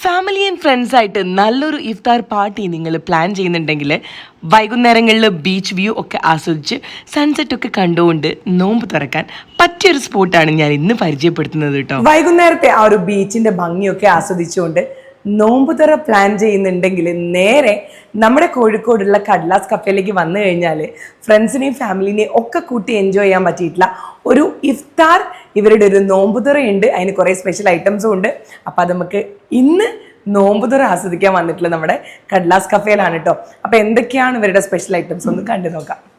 Family and friends ആയിട്ട് നല്ലൊരു ഇഫ്താർ party നിങ്ങൾ പ്ലാൻ ചെയ്യുന്നുണ്ടെങ്കിൽ വൈകുന്നേരങ്ങളിൽ ബീച്ച് വ്യൂ ഒക്കെ ആസ്വദിച്ച് സൺസെറ്റ് ഒക്കെ കണ്ടുകൊണ്ട് നോമ്പ് തുറക്കാൻ പറ്റിയൊരു സ്പോട്ടാണ് ഞാൻ ഇന്ന് പരിചയപ്പെടുത്തുന്നത് കേട്ടോ. വൈകുന്നേരത്തെ ആ ഒരു ബീച്ചിന്റെ ഭംഗിയൊക്കെ ആസ്വദിച്ചുകൊണ്ട് നോമ്പുതറ പ്ലാൻ ചെയ്യുന്നുണ്ടെങ്കിൽ നേരെ നമ്മുടെ കോഴിക്കോടുള്ള കഡ്ലാസ് കഫേയിലേക്ക് വന്നു കഴിഞ്ഞാൽ ഫ്രണ്ട്സിനെയും ഫാമിലിനെയും ഒക്കെ കൂട്ടി എൻജോയ് ചെയ്യാൻ പറ്റിയിട്ടില്ല. ഒരു ഇഫ്താർ ഇവരുടെ ഒരു നോമ്പുതുറയുണ്ട് അതിന് കുറേ സ്പെഷ്യൽ ഐറ്റംസും ഉണ്ട്. അപ്പോൾ അത് നമുക്ക് ഇന്ന് നോമ്പുതുറ ആസ്വദിക്കാൻ വന്നിട്ടുള്ള നമ്മുടെ കഡ്ലാസ് കഫേയിലാണ് കേട്ടോ അപ്പോൾ എന്തൊക്കെയാണ് ഇവരുടെ സ്പെഷ്യൽ ഐറ്റംസ് ഒന്ന് കണ്ടു നോക്കാം.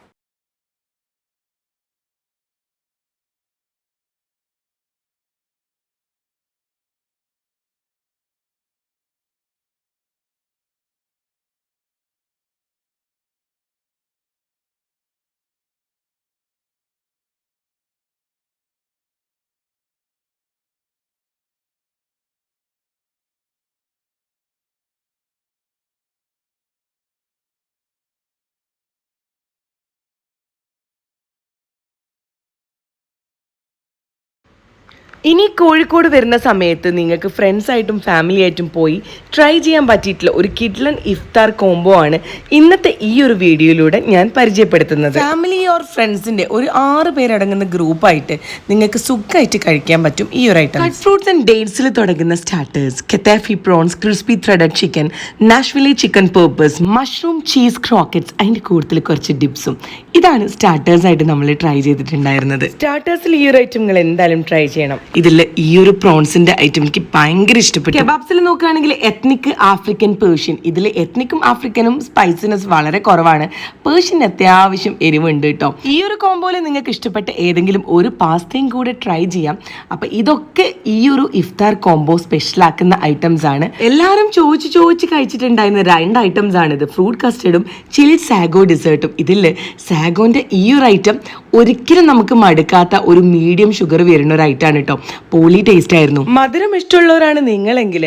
ഇനി കോഴിക്കോട് വരുന്ന സമയത്ത് നിങ്ങൾക്ക് ഫ്രണ്ട്സായിട്ടും ഫാമിലി ആയിട്ടും പോയി ട്രൈ ചെയ്യാൻ പറ്റിയിട്ടുള്ള ഒരു കിഡ്ലൻ ഇഫ്താർ കോംബോ ആണ് ഇന്നത്തെ ഈ ഒരു വീഡിയോയിലൂടെ ഞാൻ പരിചയപ്പെടുത്തുന്നത്. ഫാമിലി ഓർ ഫ്രണ്ട്സിന്റെ ഒരു ആറ് പേരടങ്ങുന്ന ഗ്രൂപ്പായിട്ട് നിങ്ങൾക്ക് സുഖമായിട്ട് കഴിക്കാൻ പറ്റും ഈ ഒരു ഐറ്റം കട്ട് ഫ്രൂട്ട്സ് ആൻഡ് ഡേറ്റ്സിൽ തുടങ്ങുന്ന starters kataifi prawns crispy threaded chicken Nashville chicken purpose mushroom cheese croquettes അതിന്റെ കൂടുതൽ കുറച്ച് ഡിപ്സും ഇതാണ് സ്റ്റാർട്ടേഴ്സ് ആയിട്ട് നമ്മൾ ട്രൈ ചെയ്തിട്ടുണ്ടായിരുന്നത്. സ്റ്റാർട്ടേഴ്സിൽ ഈ ഒരു ഐറ്റം നിങ്ങൾ എന്തായാലും ട്രൈ ചെയ്യണം. ഇതിൽ ഈ ഒരു പ്രോൺസിന്റെ ഐറ്റം എനിക്ക് ഭയങ്കര ഇഷ്ടപ്പെട്ടു. കബാബ്സിൽ നോക്കുകയാണെങ്കിൽ എത്നിക് ആഫ്രിക്കൻ പേർഷ്യൻ ഇതിൽ എത്നിക്കും ആഫ്രിക്കനും സ്പൈസിനെസ് വളരെ കുറവാണ്. പേർഷ്യൻ അത്യാവശ്യം എരിവുണ്ട് കേട്ടോ ഈ ഒരു കോമ്പോയിൽ നിങ്ങൾക്ക് ഇഷ്ടപ്പെട്ട ഏതെങ്കിലും ഒരു പാസ്തയും കൂടെ ട്രൈ ചെയ്യാം. അപ്പൊ ഇതൊക്കെ ഈ ഒരു ഇഫ്താർ കോംബോ സ്പെഷ്യൽ ആക്കുന്ന ഐറ്റംസ് ആണ്. എല്ലാവരും ചോദിച്ച് ചോദിച്ച് കഴിച്ചിട്ടുണ്ടായിരുന്ന രണ്ട് ഐറ്റംസ് ആണ് ഇത്. ഫ്രൂട്ട് കസ്റ്റർഡും ചില്ലി സാഗോ ഡിസേർട്ടും ഇതിൽ സാഗോന്റെ ഈ ഒരു ഐറ്റം ഒരിക്കലും നമുക്ക് മടുക്കാത്ത ഒരു മീഡിയം ഷുഗർ വരുന്ന ഒരു ഐറ്റം ആണ് കേട്ടോ പോളി ടേസ്റ്റ് ആയിരുന്നു. മധുരം ഇഷ്ടമുള്ളവരാണ് നിങ്ങളെങ്കിൽ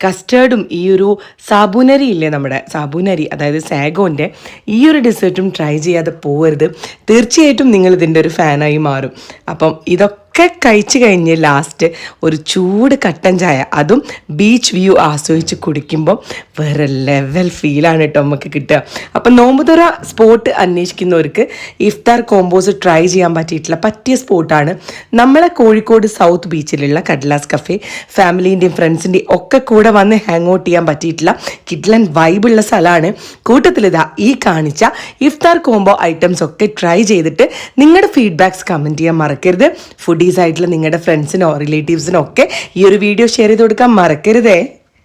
കസ്റ്റേർഡും ഈ ഒരു സാബുനരി ഇല്ലേ നമ്മുടെ സാബുനരി അതായത് സാഗോന്റെ ഈ ഒരു ഡെസേർട്ടും ട്രൈ ചെയ്യാതെ പോകരുത് തീർച്ചയായിട്ടും നിങ്ങൾ ഇതിന്റെ ഒരു ഫാനായി മാറും. അപ്പം ഇതൊക്കെ കഴിച്ച് കഴിഞ്ഞ് ലാസ്റ്റ് ഒരു ചൂട് കട്ടൻ ചായ അതും ബീച്ച് വ്യൂ ആസ്വദിച്ച് കുടിക്കുമ്പോൾ വേറെ ലെവൽ ഫീലാണ് കേട്ടോ നമുക്ക് കിട്ടുക. അപ്പം നോമ്പുതുറ സ്പോട്ട് അന്വേഷിക്കുന്നവർക്ക് ഇഫ്താർ കോമ്പോസ് ട്രൈ ചെയ്യാൻ പറ്റിയിട്ടുള്ള പറ്റിയ സ്പോട്ടാണ് നമ്മളെ കോഴിക്കോട് സൗത്ത് ബീച്ചിലുള്ള കഡ്ലാസ് കഫേ ഫാമിലീന്റെയും ഫ്രണ്ട്സിന്റെയും ഒക്കെ കൂടെ വന്ന് ഹാങ് ഔട്ട് ചെയ്യാൻ പറ്റിയിട്ടുള്ള കിഡ്ലൻ വൈബുള്ള സ്ഥലമാണ്. കൂട്ടത്തിൽ ഇതാ ഈ കാണിച്ച ഇഫ്താർ കോംബോ ഐറ്റംസ് ഒക്കെ ട്രൈ ചെയ്തിട്ട് നിങ്ങളുടെ ഫീഡ്ബാക്സ് കമന്റ് ചെയ്യാൻ മറക്കരുത്. ഫുഡീസ് ആയിട്ടുള്ള നിങ്ങളുടെ ഫ്രണ്ട്സിനോ റിലേറ്റീവ്സിനോ ഒക്കെ ഈ ഒരു വീഡിയോ ഷെയർ ചെയ്ത് കൊടുക്കാൻ മറക്കരുതേ.